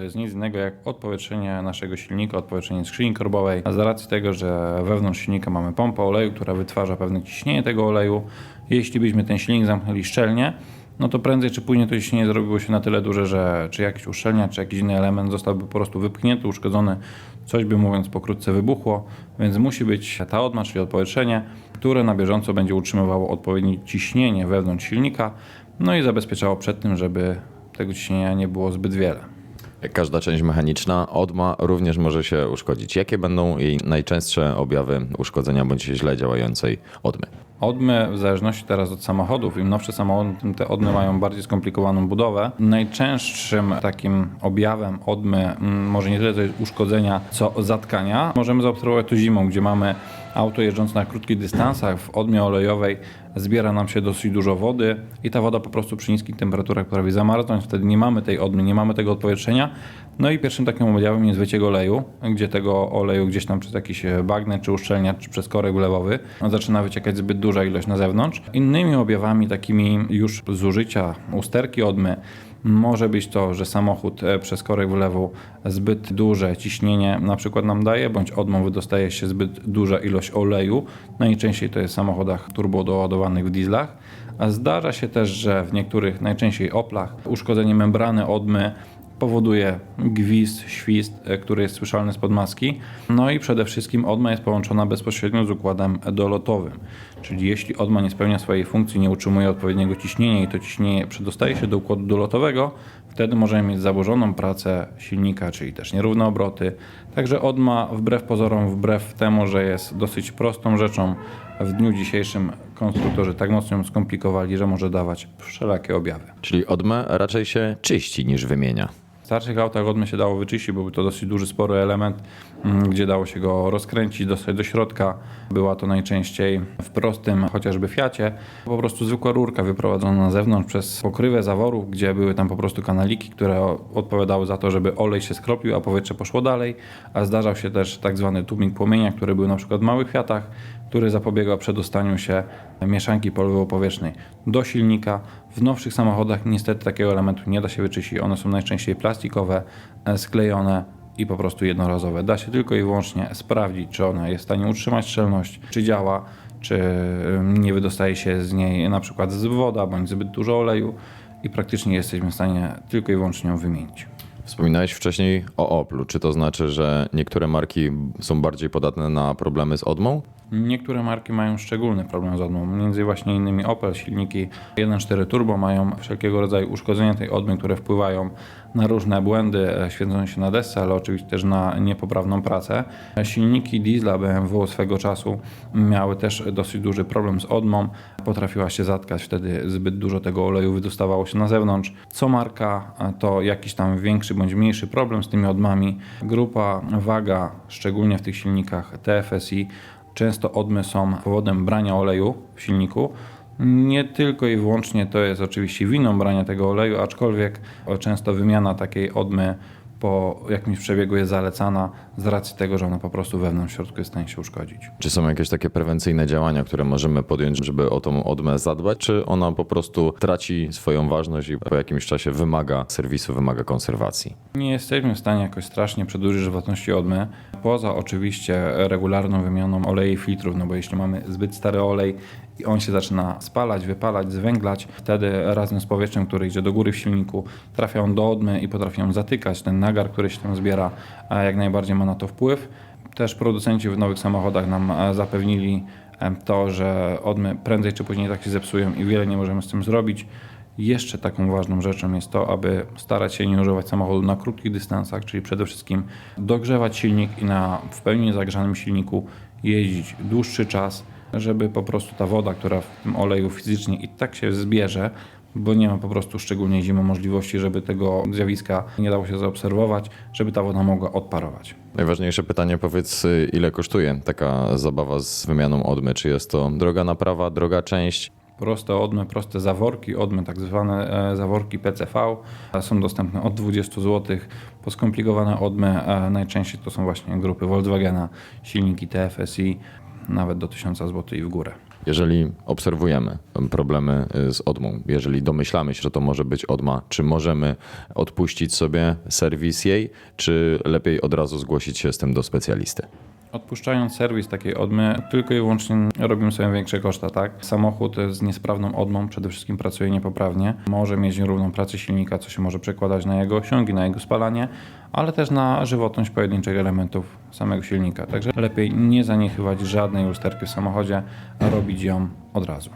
To jest nic innego jak odpowietrzenie naszego silnika, odpowietrzenie skrzyni korbowej. A z racji tego, że wewnątrz silnika mamy pompę oleju, która wytwarza pewne ciśnienie tego oleju, jeśli byśmy ten silnik zamknęli szczelnie, no to prędzej czy później to ciśnienie zrobiło się na tyle duże, że czy jakiś uszczelnia, czy jakiś inny element zostałby po prostu wypchnięty, uszkodzony, coś by mówiąc pokrótce wybuchło, więc musi być ta odma, czyli odpowietrzenie, które na bieżąco będzie utrzymywało odpowiednie ciśnienie wewnątrz silnika, no i zabezpieczało przed tym, żeby tego ciśnienia nie było zbyt wiele. Każda część mechaniczna, odma również może się uszkodzić. Jakie będą jej najczęstsze objawy uszkodzenia bądź źle działającej odmy? Odmy, w zależności teraz od samochodów, im nowsze samochody, tym te odmy mają bardziej skomplikowaną budowę. Najczęstszym takim objawem odmy, mm, może nie tyle to jest uszkodzenia, co zatkania, możemy zaobserwować to zimą, gdzie mamy auto jeżdżące na krótkich dystansach, w odmie olejowej zbiera nam się dosyć dużo wody i ta woda po prostu przy niskich temperaturach prawie zamarznąć, wtedy nie mamy tej odmy, nie mamy tego odpowietrzenia. No i pierwszym takim objawem jest wyciek oleju, gdzie tego oleju gdzieś tam przez jakiś bagnet, czy uszczelniacz, czy przez korek ulewowy zaczyna wyciekać zbyt duża ilość na zewnątrz. Innymi objawami takimi już zużycia usterki odmy może być to, że samochód e, przez korek wlewu zbyt duże ciśnienie na przykład nam daje, bądź odmą wydostaje się zbyt duża ilość oleju. Najczęściej to jest w samochodach turbo doładowanych w dieslach. Zdarza się też, że w niektórych, najczęściej Oplach, uszkodzenie membrany odmy powoduje gwizd, świst, e, który jest słyszalny spod maski. No i przede wszystkim odma jest połączona bezpośrednio z układem dolotowym. Czyli jeśli odma nie spełnia swojej funkcji, nie utrzymuje odpowiedniego ciśnienia i to ciśnienie przedostaje się do układu dolotowego, wtedy możemy mieć zaburzoną pracę silnika, czyli też nierówne obroty. Także odma wbrew pozorom, wbrew temu, że jest dosyć prostą rzeczą, w dniu dzisiejszym konstruktorzy tak mocno ją skomplikowali, że może dawać wszelakie objawy. Czyli odmę raczej się czyści niż wymienia. Starszych autach odmy się dało wyczyścić, bo był to dosyć duży, spory element, mm, gdzie dało się go rozkręcić, dostać do środka. Była to najczęściej w prostym, chociażby Fiacie, po prostu zwykła rurka wyprowadzona na zewnątrz przez pokrywę zaworów, gdzie były tam po prostu kanaliki, które odpowiadały za to, żeby olej się skropił, a powietrze poszło dalej. A zdarzał się też tak zwany tubing płomienia, który był na przykład w małych Fiatach, który zapobiegał przedostaniu się mieszanki polewo-powietrznej do silnika. W nowszych samochodach niestety takiego elementu nie da się wyczyścić. One są najczęściej plastikowe, e, sklejone i po prostu jednorazowe. Da się tylko i wyłącznie sprawdzić, czy ona jest w stanie utrzymać szczelność, czy działa, czy nie wydostaje się z niej na przykład z woda bądź zbyt dużo oleju i praktycznie jesteśmy w stanie tylko i wyłącznie ją wymienić. Wspominałeś wcześniej o Oplu. Czy to znaczy, że niektóre marki są bardziej podatne na problemy z odmą? Niektóre marki mają szczególny problem z odmą, między właśnie innymi Opel, silniki 1.4 turbo mają wszelkiego rodzaju uszkodzenia tej odmy, które wpływają na różne błędy, e, świecą się na desce, ale oczywiście też na niepoprawną pracę. Silniki diesla BMW swego czasu miały też dosyć duży problem z odmą, potrafiła się zatkać, wtedy zbyt dużo tego oleju wydostawało się na zewnątrz. Co marka e, to jakiś tam większy bądź mniejszy problem z tymi odmami. Grupa, waga, szczególnie w tych silnikach TFSI, Często odmy są powodem brania oleju w silniku. Nie tylko i wyłącznie to jest oczywiście winą brania tego oleju, aczkolwiek często wymiana takiej odmy po jakimś przebiegu jest zalecana z racji tego, że ona po prostu wewnątrz środku jest w stanie się uszkodzić. Czy są jakieś takie prewencyjne działania, które możemy podjąć, żeby o tą odmę zadbać? Czy ona po prostu traci swoją ważność i po jakimś czasie wymaga serwisu, wymaga konserwacji? Nie jesteśmy w stanie jakoś strasznie przedłużyć żywotności odmy, poza oczywiście regularną wymianą olei i filtrów, no bo jeśli mamy zbyt stary olej i on się zaczyna spalać, wypalać, zwęglać, wtedy razem z powietrzem, które idzie do góry w silniku, trafia on do odmy i potrafi ją zatykać. Ten nagar, który się tam zbiera, jak najbardziej ma na to wpływ. Też producenci w nowych samochodach nam e, zapewnili e, to, że odmy prędzej czy później tak się zepsują i wiele nie możemy z tym zrobić. Jeszcze taką ważną rzeczą jest to, aby starać się nie używać samochodu na krótkich dystansach, czyli przede wszystkim dogrzewać silnik i na w pełni zagrzanym silniku jeździć dłuższy czas, żeby po prostu ta woda, która w tym oleju fizycznie i tak się zbierze, bo nie ma po prostu szczególnie zimą możliwości, żeby tego zjawiska nie dało się zaobserwować, żeby ta woda mogła odparować. Najważniejsze pytanie, powiedz, ile kosztuje taka zabawa z wymianą odmy? Czy jest to droga naprawa, droga część? Proste odmy, proste zaworki, odmy tak zwane e, zaworki PCV e, są dostępne od 20 zł. Po skomplikowane odmy e, najczęściej to są właśnie grupy Volkswagena, silniki TFSI, nawet do 1000 zł i w górę. Jeżeli obserwujemy problemy y, z odmą, jeżeli domyślamy się, że to może być odma, czy możemy odpuścić sobie serwis jej, czy lepiej od razu zgłosić się z tym do specjalisty? Odpuszczając serwis takiej odmy, tylko i wyłącznie robimy sobie większe koszta, tak? Samochód z niesprawną odmą przede wszystkim pracuje niepoprawnie. Może mieć nierówną pracę silnika, co się może przekładać na jego osiągi, na jego spalanie, ale też na żywotność pojedynczych elementów samego silnika. Także lepiej nie zaniechywać żadnej usterki w samochodzie, a robić ją od razu.